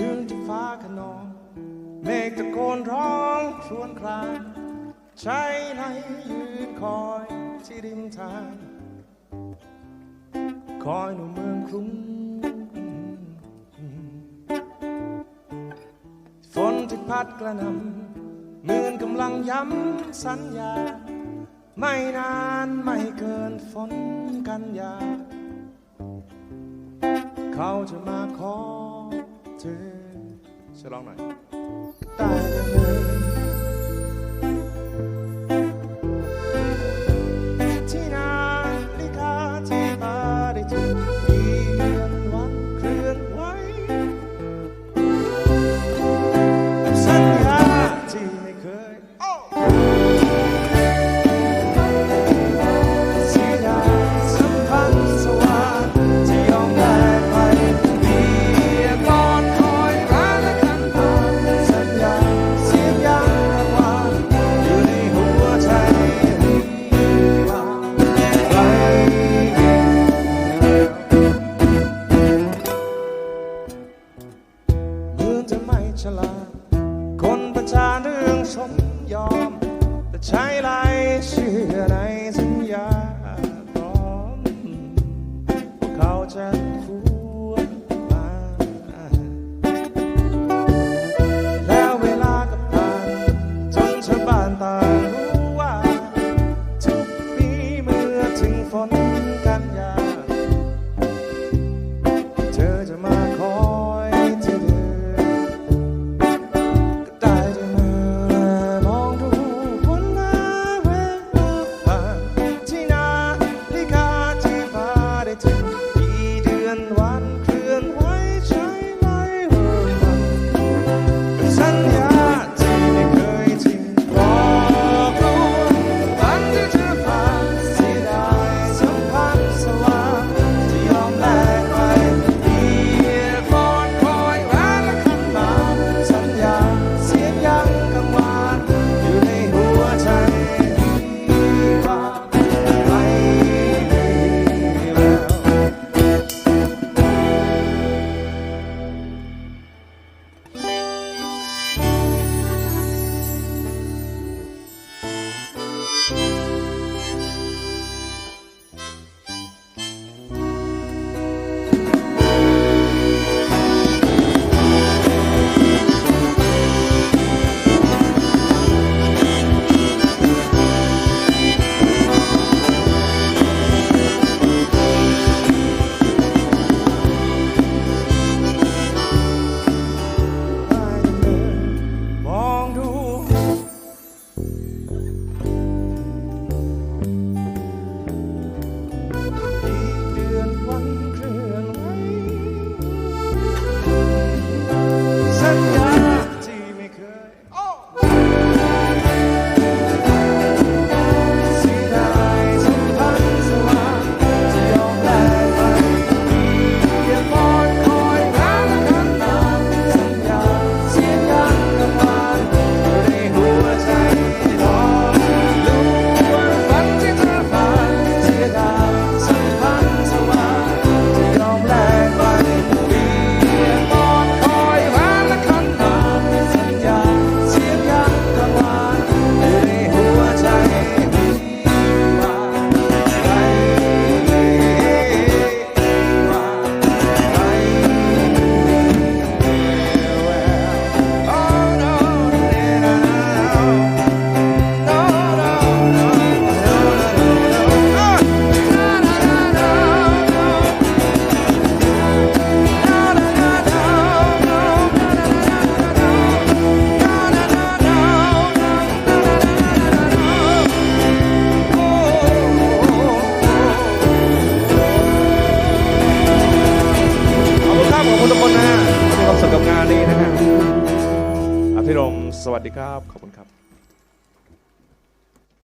คืนที่ฟ้าขนองเมฆตะโกนร้องครวญครางชายไหนยืนคอยที่ริมทาง คอยหนูเมืองคลุ้มฝนที่พัดกระหน่ำเมือนกำลังย้ำสัญญา ไม่นานไม่เกินฝนกันยา เขาจะมาขอ ถึงฉลองหน่อย ยอมแต่ใช้ลาาพขอบคุณทุกคนนะฮะมีความสุขกับงานนี้นะฮะอภิรมสวัสดีครับ ขอบคุณครับ